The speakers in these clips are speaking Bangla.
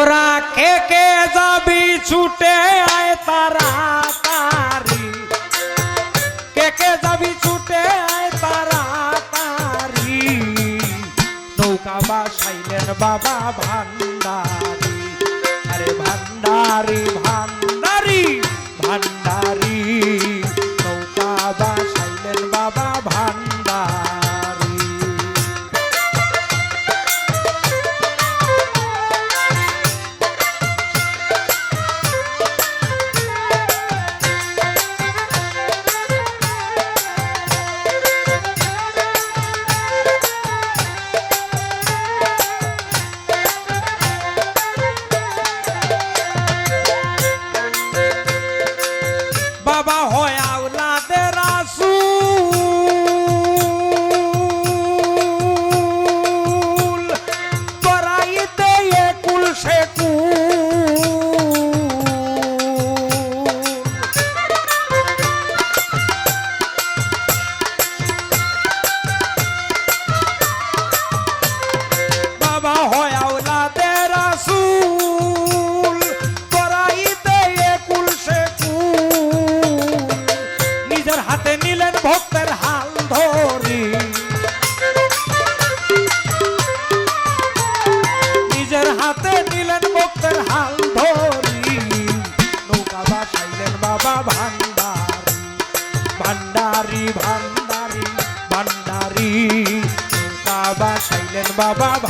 তোরা কে কে যাবি ছুটে আয় তারা তারি কে কে যাবি ছুটে আয় তারা তারি নৌকা বাসাইলেন বাবা ভান্ডারি। আরে ভান্ডারি। বাসাইলেন বাবা ভান্ডারি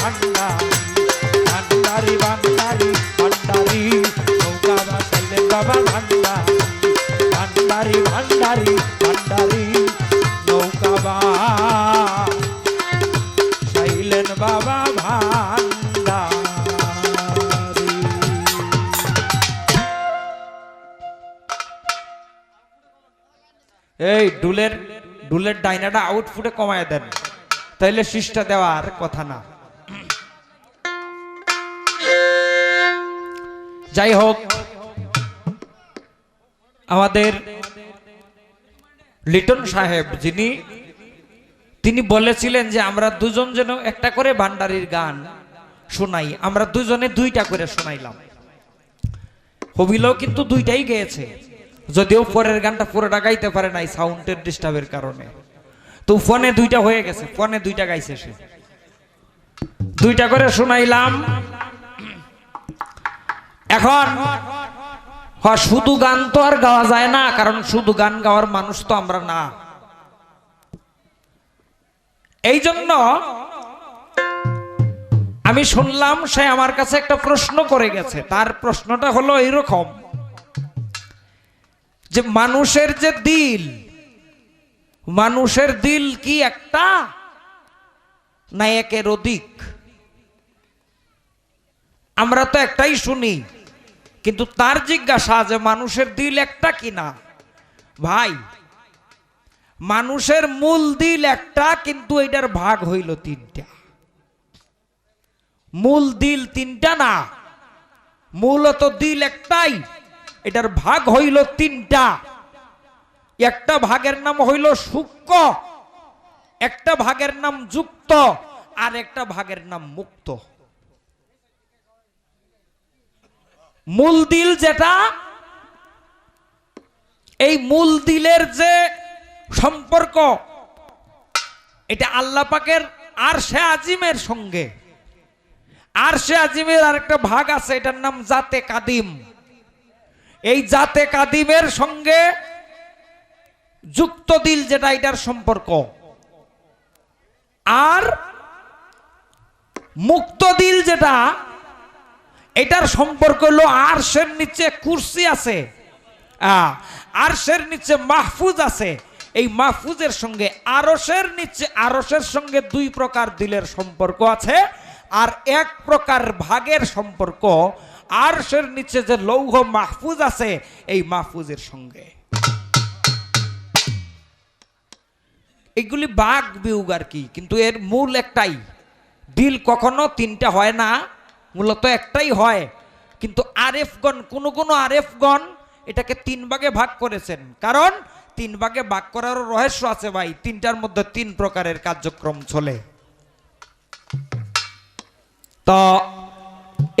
এই ডুলের ডুলের ডাইনাটা আউটফুটে কমায় দেন। তাইলে শিষ্টা দেওয়ার কথা না। যাই হোক, আমাদের লিটন সাহেব যিনি, তিনি বলেছিলেন যে আমরা দুজন যেন একটা করে ভান্ডারির গান শোনাই। আমরা দুজনে দুইটা করে শোনাইলাম। হবিলও কিন্তু দুইটাই গেয়েছে। যদিও পরের গানটা পুরোটা গাইতে পারে নাই সাউন্ডের ডিস্টার্বের কারণে। তো ফোনে দুইটা হয়ে গেছে, ফোনে দুইটা গাইছে সে। দুইটা করে শোনাইলাম। এখন শুধু গান তো আর গাওয়া যায় না, কারণ শুধু গান গাওয়ার মানুষ তো আমরা না। এই জন্য আমি শুনলাম সে আমার কাছে একটা প্রশ্ন করে গেছে। তার প্রশ্নটা হলো এইরকম। যে মানুষের যে দিল, মানুষের দিল কি একটা? না একের অধিক। আমরা তো একটাই শুনি, কিন্তু তার জিজ্ঞাসা যে মানুষের দিল একটা কিনা ভাই, মানুষের মূল দিল একটা, কিন্তু এটার ভাগ হইল তিনটা। মূল দিল তিনটা না, মূলত দিল একটাই। এটার ভাগ হইল তিনটা। একটা ভাগের নাম হইল সূক্ষ্ম, একটা ভাগের নাম যুক্ত, আর একটা ভাগের নাম মুক্ত। মূল দিল যেটা, এই মূল দিলের যে সম্পর্ক, এটা আল্লাহ পাকের আর সে আজিমের সঙ্গে। আর সে আজিমের আরেকটা ভাগ আছে, এটার নাম জাতে কাদিম। এই জাতে কাদিমের সঙ্গে যুক্ত দিল যেটা এটার সম্পর্ক। আর মুক্ত দিল যেটা, এটার সম্পর্ক হলো আরশের নিচে কুরসি আছে আরশের নিচে মাহফুজ আছে। এই মাহফুজের সঙ্গে আরশের নিচে, আরশের সঙ্গে দুই প্রকার দিলের সম্পর্ক আছে, আর এক প্রকার ভাগের সম্পর্ক আরশের নিচে যে লৌহ মাহফুজ আছে, এই মাহফুজের সঙ্গে। এগুলি বাঘ বিউগ আর কি, কিন্তু এর মূল একটাই। দিল কখনো তিনটা হয় না, মূলত একটাই হয়। কিন্তু আরেফগণ, কোন কোন আরেফগণ এটাকে তিন ভাগে ভাগ করেছেন। কারণ তিন ভাগে ভাগ করারও রহস্য আছে ভাই, তিনটার মধ্যে তিন প্রকারের কার্যক্রম চলে। তো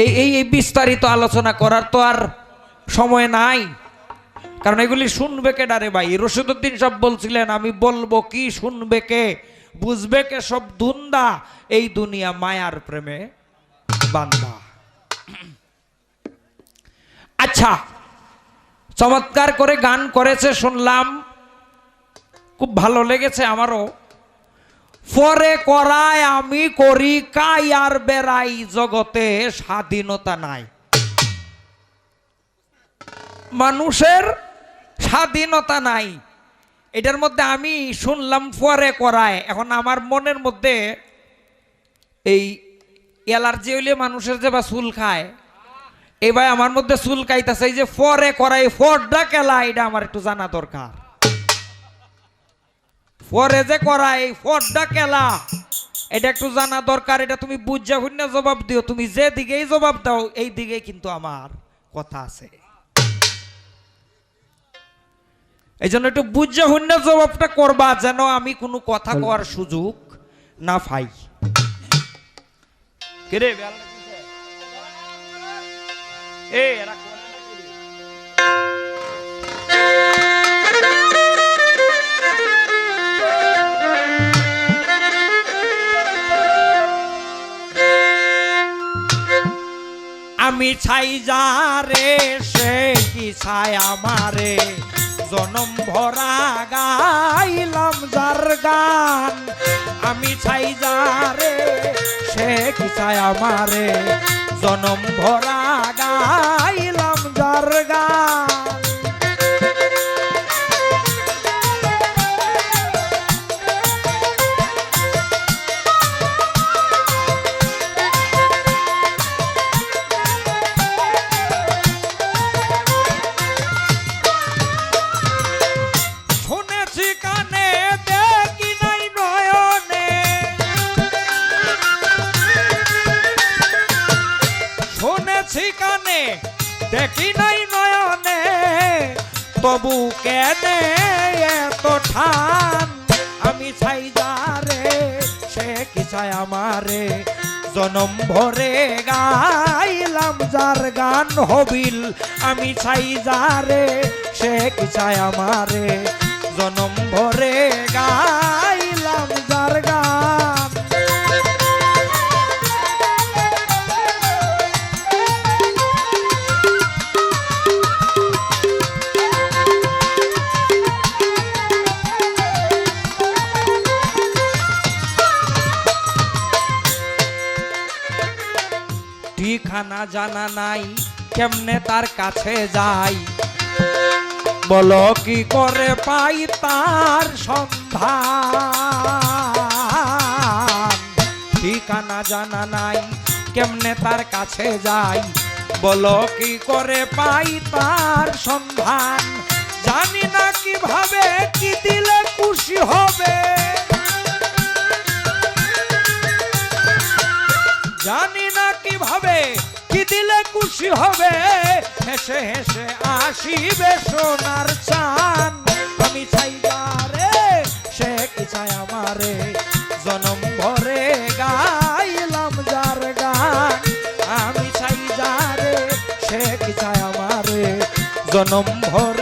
এই এই এই বিস্তারিত আলোচনা করার তো আর সময় নাই। কারণ এগুলি শুনবে কে ডারে ভাই? রশিদুদ্দিন সব বলছিলেন, আমি বলব কি শুনবে কে? বুঝবে কে সব দুন্দা এই দুনিয়া মায়ার প্রেমে বান্দা। আচ্ছা চমৎকার করে গান করেছে, শুনলাম। খুব ভালো লেগেছে আমারও। পরে করায় আমি করি, কাই আর বেড়াই, জগতে স্বাধীনতা নাই। মানুষের স্বাধীনতা নাই। এটার মধ্যে আমি শুনলাম পরে করায় এখন আমার মনের মধ্যে এই অ্যালার্জি হইলে মানুষের যে বা চুল খায় এবার আমার মধ্যে চুল খাইতেছে, এই যে ফরে করাই ফরটা কেলা, এটা আমার একটু জানা দরকার। ফরে যে করাই ফরটা কেলা। এটা একটু জানা দরকার এটা তুমি বুঝা শুনে জবাব দিও। তুমি যে দিকেই জবাব দাও এই দিকে কিন্তু আমার কথা আছে। এই জন্য একটু বুঝা শুনে জবাবটা করবা যেন আমি কোনো কথা কওয়ার সুযোগ না পাই। কিরে বেল এ এরা আমি ছাই যারে সে কি ছায় আমারে? জনম ভরা গাইলাম যার গান। আমি ছাই যারে সে কি ছায় আমারে? জনম ভরা গাইলাম যার গান। দেখি নাই নয়নে, তবু কেনে এত ঠান? আমি চাই যারে সে কি চায় আমারে? জনম ভরে গাইলাম যার গান হবিল। আমি চাই যারে সে কি চায় আমারে? জনম ভরে গাইলাম ঠিকানা জানা নাই, কেমনে তার কাছে যাই? বলো কি করে পাই তার সন্ধান? ঠিকানা জানা নাই, কেমনে তার কাছে যাই? বলো কি করে পাই তার সন্ধান? না কীভাবে কি দিলে খুশি হবে? হেসে হেসে আসিবে সোনার চান আমি চাই যারে সে কি চায় আমারে? জনম ভরে গাইলাম যার গান। আমি চাই যারে সে কি চায় আমারে? জনম ভরে